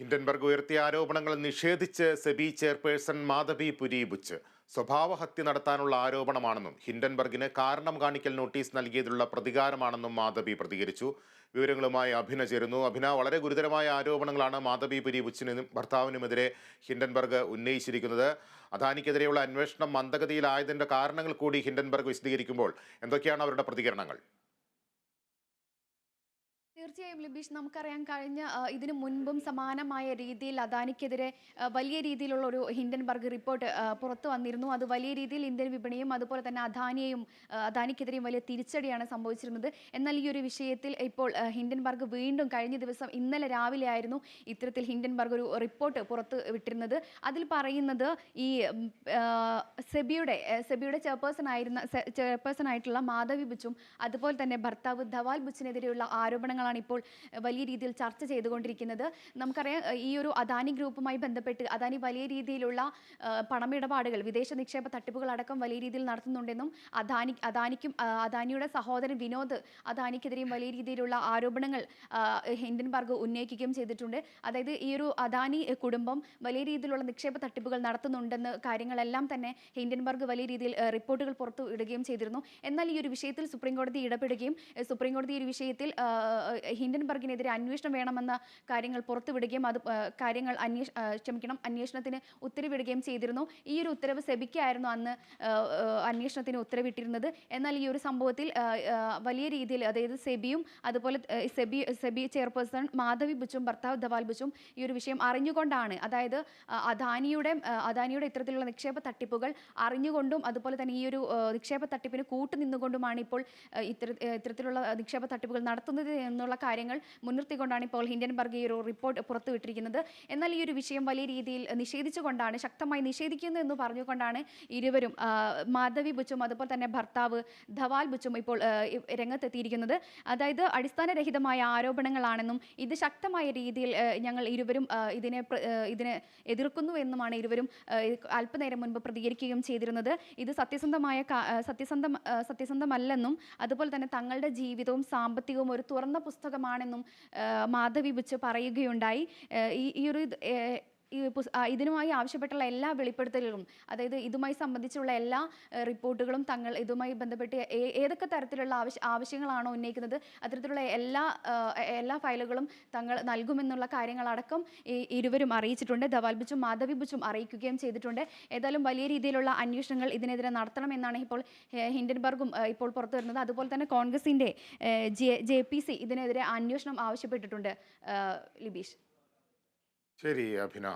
Hindenburg ഉയർത്തിയ ആരോപണങ്ങൾ നിഷേധിച്ച് സെബി ചെയർപേഴ്സൺ മാധവി പുരീബുച്ച് സ്വഭാവഹത്യ നടത്താനുള്ള ആരോപണമാണെന്നും ഹിൻഡൻബർഗിന് കാരണം കാണിക്കൽ നോട്ടീസ് നൽകിയതിലുള്ള പ്രതികാരമാണെന്നും മാധവി പ്രതികരിച്ചു. വിവരങ്ങളുമായി അഭിന ചേരുന്നു. അഭിന വളരെ ഗുരുതരമായ ആരോപണങ്ങളാണ് മാധവി പുരീബുച്ചിനും ഭർത്താവിനുമെതിരെ ഹിൻഡൻബർഗ് ഉന്നയിച്ചിരിക്കുന്നത്. അദാനിക്കെതിരെയുള്ള അന്വേഷണം മന്ദഗതിയിലായതിന്റെ കാരണങ്ങൾ കൂടി ഹിൻഡൻബർഗ് വിശദീകരിക്കുമ്പോൾ എന്തൊക്കെയാണ് അവരുടെ പ്രതികരണങ്ങൾ? തീർച്ചയായും ലിബീഷ് നമുക്കറിയാം കഴിഞ്ഞ ഇതിനു മുൻപും സമാനമായ രീതിയിൽ അദാനിക്കെതിരെ വലിയ രീതിയിലുള്ള ഒരു ഹിൻഡൻബർഗ് റിപ്പോർട്ട് പുറത്തു വന്നിരുന്നു. അത് വലിയ രീതിയിൽ ഇന്ത്യൻ വിപണിയും അതുപോലെ തന്നെ അദാനിയെയും അദാനിക്കെതിരെയും വലിയ തിരിച്ചടിയാണ് സംഭവിച്ചിരുന്നത്. എന്നാൽ ഈ ഒരു വിഷയത്തിൽ ഇപ്പോൾ ഹിൻഡൻബർഗ് വീണ്ടും കഴിഞ്ഞ ദിവസം ഇന്നലെ രാവിലെ ആയിരുന്നു ഇത്തരത്തിൽ ഹിൻഡൻബർഗ് ഒരു റിപ്പോർട്ട് പുറത്ത് വിട്ടിരുന്നത്. അതിൽ പറയുന്നത് ഈ സെബിയുടെ സെബിയുടെ ചെയർപേഴ്സൺ ആയിരുന്ന ചെയർപേഴ്സൺ ആയിട്ടുള്ള മാധവി ബുച്ചും അതുപോലെ തന്നെ ഭർത്താവ് ധവാൽ ബുച്ചിനെതിരെയുള്ള ആരോപണങ്ങളാണ് ഇപ്പോൾ വലിയ രീതിയിൽ ചർച്ച ചെയ്തുകൊണ്ടിരിക്കുന്നത്. നമുക്കറിയാം ഈ ഒരു അദാനി ഗ്രൂപ്പുമായി ബന്ധപ്പെട്ട് അദാനി വലിയ രീതിയിലുള്ള പണമിടപാടുകൾ വിദേശ നിക്ഷേപ തട്ടിപ്പുകൾ അടക്കം വലിയ രീതിയിൽ നടത്തുന്നുണ്ടെന്നും അദാനി അദാനിക്കും അദാനിയുടെ സഹോദരൻ വിനോദ് അദാനിക്കെതിരെയും വലിയ രീതിയിലുള്ള ആരോപണങ്ങൾ ഹിൻഡൻബർഗ് ഉന്നയിക്കുകയും ചെയ്തിട്ടുണ്ട്. അതായത് ഈ ഒരു അദാനി കുടുംബം വലിയ രീതിയിലുള്ള നിക്ഷേപ തട്ടിപ്പുകൾ നടത്തുന്നുണ്ടെന്ന് കാര്യങ്ങളെല്ലാം തന്നെ ഹിൻഡൻബർഗ് വലിയ രീതിയിൽ റിപ്പോർട്ടുകൾ പുറത്തു ഇടുകയും ചെയ്തിരുന്നു. എന്നാൽ ഈ ഒരു വിഷയത്തിൽ സുപ്രീം കോടതി ഇടപെടുകയും സുപ്രീംകോടതി സുപ്രീം കോടതി ഈ ഒരു വിഷയത്തിൽ ഹിൻഡൻബർഗിനെതിരെ അന്വേഷണം വേണമെന്ന കാര്യങ്ങൾ പുറത്തുവിടുകയും അത് കാര്യങ്ങൾ അന്വേഷ ക്ഷമിക്കണം അന്വേഷണത്തിന് ഉത്തരവിടുകയും ചെയ്തിരുന്നു. ഈ ഒരു ഉത്തരവ് സെബിക്കായിരുന്നു അന്ന് അന്വേഷണത്തിന് ഉത്തരവിട്ടിരുന്നത്. എന്നാൽ ഈ ഒരു സംഭവത്തിൽ വലിയ രീതിയിൽ അതായത് സെബിയും അതുപോലെ സെബി സെബി ചെയർപേഴ്സൺ മാധവി ബുച്ചും ഭർത്താവ് ധവാൽ ബുച്ചും ഈ ഒരു വിഷയം അറിഞ്ഞുകൊണ്ടാണ്. അതായത് അദാനിയുടെ അദാനിയുടെ ഇത്തരത്തിലുള്ള നിക്ഷേപ തട്ടിപ്പുകൾ അറിഞ്ഞുകൊണ്ടും അതുപോലെ തന്നെ ഈ ഒരു നിക്ഷേപ തട്ടിപ്പിന് കൂട്ടുനിന്നുകൊണ്ടുമാണ് ഇപ്പോൾ ഇത്തര ഇത്തരത്തിലുള്ള നിക്ഷേപ തട്ടിപ്പുകൾ നടത്തുന്നത് എന്നുള്ള കാര്യങ്ങൾ മുൻനിർത്തിക്കൊണ്ടാണ് ഇപ്പോൾ ഹിൻഡൻബർഗ് ഈ ഒരു റിപ്പോർട്ട് പുറത്തുവിട്ടിരിക്കുന്നത്. എന്നാൽ ഈ ഒരു വിഷയം വലിയ രീതിയിൽ നിഷേധിച്ചുകൊണ്ടാണ് ശക്തമായി നിഷേധിക്കുന്നു എന്ന് പറഞ്ഞുകൊണ്ടാണ് ഇരുവരും മാധവി ബുച്ചും അതുപോലെ തന്നെ ഭർത്താവ് ധവാൽ ബുച്ചും ഇപ്പോൾ രംഗത്തെത്തിയിരിക്കുന്നത്. അതായത് അടിസ്ഥാനരഹിതമായ ആരോപണങ്ങളാണെന്നും ഇത് ശക്തമായ രീതിയിൽ ഞങ്ങൾ ഇരുവരും ഇതിനെ ഇതിനെ എതിർക്കുന്നു എന്നുമാണ് ഇരുവരും അല്പനേരം മുൻപ് പ്രതികരിക്കുകയും ചെയ്തിരുന്നത്. ഇത് സത്യസന്ധമായ സത്യസന്ധം സത്യസന്ധമല്ലെന്നും അതുപോലെ തന്നെ തങ്ങളുടെ ജീവിതവും സാമ്പത്തികവും ഒരു തുറന്ന പുസ്തകമാണെന്നും മാധവി ബുച്ച് പറയുകയുണ്ടായി. ഈ ഒരു ഈ ഇതിനുമായി ആവശ്യപ്പെട്ടുള്ള എല്ലാ വെളിപ്പെടുത്തലുകളും അതായത് ഇതുമായി സംബന്ധിച്ചുള്ള എല്ലാ റിപ്പോർട്ടുകളും തങ്ങൾ ഇതുമായി ബന്ധപ്പെട്ട് ഏതൊക്കെ തരത്തിലുള്ള ആവശ്യ ആവശ്യങ്ങളാണോ ഉന്നയിക്കുന്നത് അത്തരത്തിലുള്ള എല്ലാ എല്ലാ ഫയലുകളും തങ്ങൾ നൽകുമെന്നുള്ള കാര്യങ്ങളടക്കം ഈ ഇരുവരും അറിയിച്ചിട്ടുണ്ട്. ധവാൽ ബിച്ചും മാധവി ബിച്ചും അറിയിക്കുകയും ചെയ്തിട്ടുണ്ട്. ഏതായാലും വലിയ രീതിയിലുള്ള അന്വേഷണങ്ങൾ ഇതിനെതിരെ നടത്തണമെന്നാണ് ഇപ്പോൾ ഹിൻഡൻബർഗും ഇപ്പോൾ പുറത്തു വരുന്നത്. അതുപോലെ തന്നെ കോൺഗ്രസിന്റെ ജെ ജെ പി സി ഇതിനെതിരെ അന്വേഷണം ആവശ്യപ്പെട്ടിട്ടുണ്ട് ലിബീഷ്. ശരി അഭിന